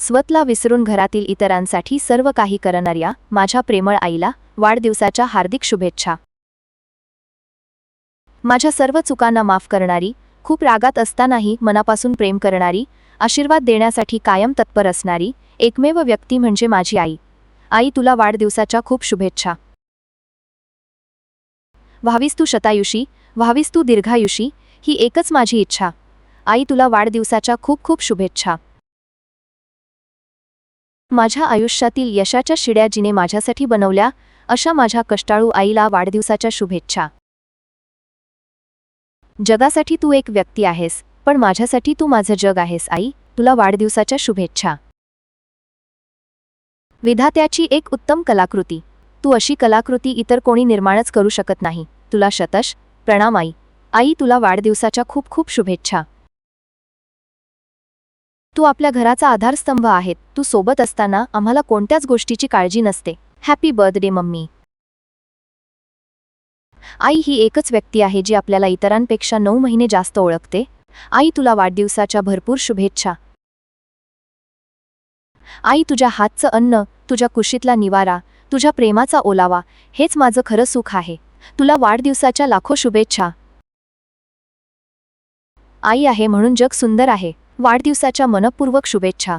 स्वतला विसरून घरातील इतरांसाठी सर्व काही करणाऱ्या माझ्या प्रेमळ आईला वाढदिवसाच्या हार्दिक शुभेच्छा. माझ्या सर्व चुकांना माफ करणारी खूप रागात असतानाही मनापासून प्रेम करणारी आशीर्वाद देण्यासाठी कायम तत्पर असणारी एकमेव व्यक्ती म्हणजे माझी आई. आई तुला वाढदिवसाच्या खूप शुभेच्छा. व्हावीस तू शतायुषी व्हावीस तू दीर्घायुषी ही एकच माझी इच्छा. आई तुला वाढदिवसाच्या खूप खूप शुभेच्छा. माझ्या आयुष्यातील यशाच्या शिड्या जिने माझ्यासाठी बनवल्या अशा माझ्या कष्टाळू आईला वाढदिवसाच्या शुभेच्छा. जगासाठी तू एक व्यक्ती आहेस पण माझ्यासाठी तू माझं जग आहेस आई तुला वाढदिवसाच्या शुभेच्छा. विधात्याची एक उत्तम कलाकृती. तू अशी कलाकृती इतर कोणी निर्माणच करू शकत नाही. तुला शतश प्रणाम आई. आई तुला वाढदिवसाच्या खूप खूप शुभेच्छा. तू आपल्या घराचा आधारस्तंभ आहेत. तू सोबत असताना आम्हाला कोणत्याच गोष्टीची काळजी नसते. Happy birthday mummy. आई ही एकच व्यक्ती आहे जी आपल्याला इतरांपेक्षा नऊ महिने जास्त ओळखते. आई तुला वाढदिवसाच्या भरपूर शुभेच्छा. आई तुझ्या हातचं अन्न तुझ्या कुशीतला निवारा तुझ्या प्रेमाचा ओलावा हेच माझं खरं सुख आहे. तुला वाढदिवसाच्या लाखो शुभेच्छा. आई आहे म्हणून जग सुंदर आहे. वाढदिवसाच्या मनपूर्वक शुभेच्छा.